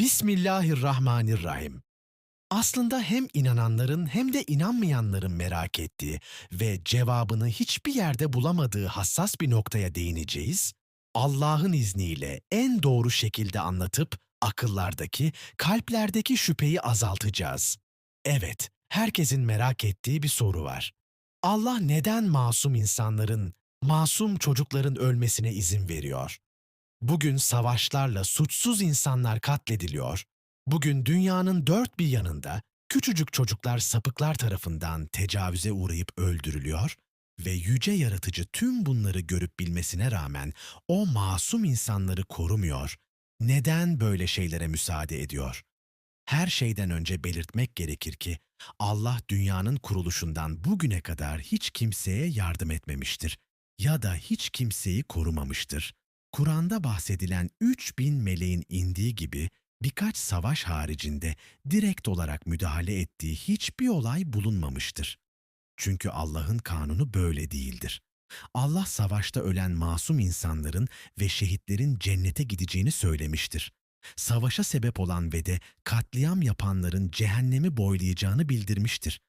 Bismillahirrahmanirrahim. Aslında hem inananların hem de inanmayanların merak ettiği ve cevabını hiçbir yerde bulamadığı hassas bir noktaya değineceğiz. Allah'ın izniyle en doğru şekilde anlatıp akıllardaki, kalplerdeki şüpheyi azaltacağız. Evet, herkesin merak ettiği bir soru var. Allah neden masum insanların, masum çocukların ölmesine izin veriyor? Bugün savaşlarla suçsuz insanlar katlediliyor. Bugün dünyanın dört bir yanında küçücük çocuklar sapıklar tarafından tecavüze uğrayıp öldürülüyor ve yüce yaratıcı tüm bunları görüp bilmesine rağmen o masum insanları korumuyor. Neden böyle şeylere müsaade ediyor? Her şeyden önce belirtmek gerekir ki Allah dünyanın kuruluşundan bugüne kadar hiç kimseye yardım etmemiştir ya da hiç kimseyi korumamıştır. Kur'an'da bahsedilen 3000 meleğin indiği gibi birkaç savaş haricinde direkt olarak müdahale ettiği hiçbir olay bulunmamıştır. Çünkü Allah'ın kanunu böyle değildir. Allah savaşta ölen masum insanların ve şehitlerin cennete gideceğini söylemiştir. Savaşa sebep olan ve de katliam yapanların cehennemi boylayacağını bildirmiştir.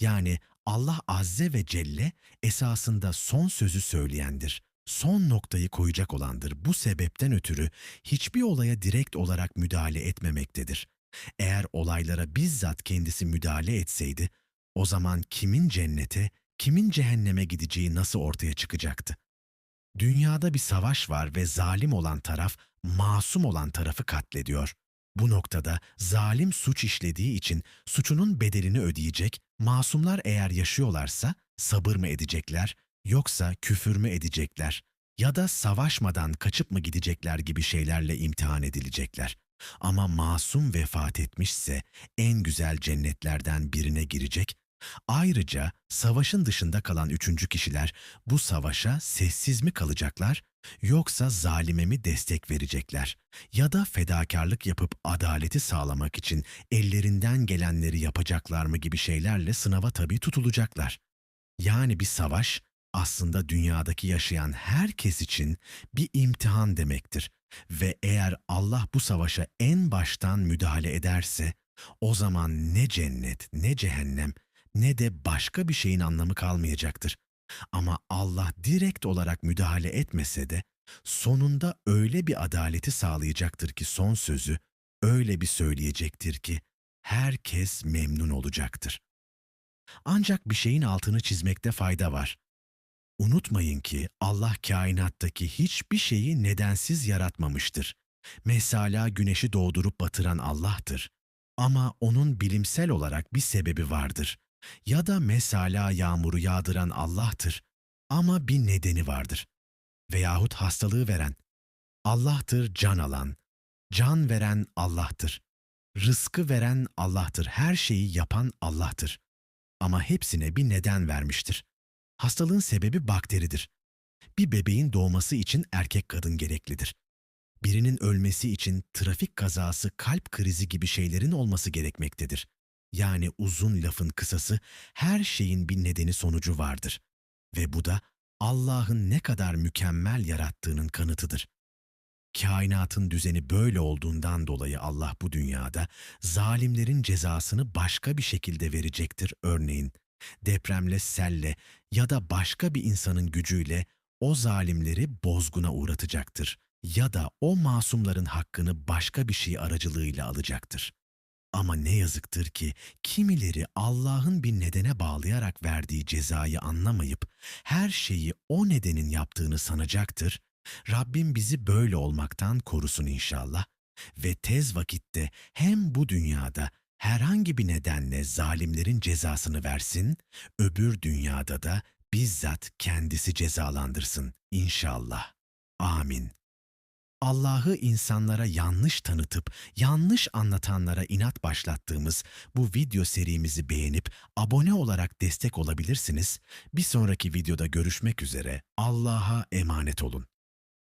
Yani Allah Azze ve Celle esasında son sözü söyleyendir son noktayı koyacak olandır. Bu sebepten ötürü hiçbir olaya direkt olarak müdahale etmemektedir. Eğer olaylara bizzat kendisi müdahale etseydi, o zaman kimin cennete, kimin cehenneme gideceği nasıl ortaya çıkacaktı? Dünyada bir savaş var ve zalim olan taraf, masum olan tarafı katlediyor. Bu noktada zalim suç işlediği için suçunun bedelini ödeyecek, masumlar eğer yaşıyorlarsa sabır mı edecekler, yoksa küfür mü edecekler ya da savaşmadan kaçıp mı gidecekler gibi şeylerle imtihan edilecekler. Ama masum vefat etmişse en güzel cennetlerden birine girecek. Ayrıca savaşın dışında kalan üçüncü kişiler bu savaşa sessiz mi kalacaklar yoksa zalime mi destek verecekler ya da fedakarlık yapıp adaleti sağlamak için ellerinden gelenleri yapacaklar mı gibi şeylerle sınava tabi tutulacaklar. Yani bir savaş aslında dünyadaki yaşayan herkes için bir imtihan demektir. Ve eğer Allah bu savaşa en baştan müdahale ederse, o zaman ne cennet, ne cehennem, ne de başka bir şeyin anlamı kalmayacaktır. Ama Allah direkt olarak müdahale etmese de, sonunda öyle bir adaleti sağlayacaktır ki son sözü öyle bir söyleyecektir ki herkes memnun olacaktır. Ancak bir şeyin altını çizmekte fayda var. Unutmayın ki Allah kainattaki hiçbir şeyi nedensiz yaratmamıştır. Mesela güneşi doğdurup batıran Allah'tır. Ama onun bilimsel olarak bir sebebi vardır. Ya da mesela yağmuru yağdıran Allah'tır. Ama bir nedeni vardır. Veyahut hastalığı veren. Allah'tır can alan. Can veren Allah'tır. Rızkı veren Allah'tır. Her şeyi yapan Allah'tır. Ama hepsine bir neden vermiştir. Hastalığın sebebi bakteridir. Bir bebeğin doğması için erkek kadın gereklidir. Birinin ölmesi için trafik kazası, kalp krizi gibi şeylerin olması gerekmektedir. Yani uzun lafın kısası her şeyin bir nedeni sonucu vardır. Ve bu da Allah'ın ne kadar mükemmel yarattığının kanıtıdır. Kainatın düzeni böyle olduğundan dolayı Allah bu dünyada zalimlerin cezasını başka bir şekilde verecektir. Örneğin depremle, selle ya da başka bir insanın gücüyle o zalimleri bozguna uğratacaktır ya da o masumların hakkını başka bir şey aracılığıyla alacaktır. Ama ne yazıktır ki kimileri Allah'ın bir nedene bağlayarak verdiği cezayı anlamayıp her şeyi o nedenin yaptığını sanacaktır. Rabbim bizi böyle olmaktan korusun inşallah ve tez vakitte hem bu dünyada herhangi bir nedenle zalimlerin cezasını versin, öbür dünyada da bizzat kendisi cezalandırsın inşallah. Amin. Allah'ı insanlara yanlış tanıtıp yanlış anlatanlara inat başlattığımız bu video serimizi beğenip abone olarak destek olabilirsiniz. Bir sonraki videoda görüşmek üzere. Allah'a emanet olun.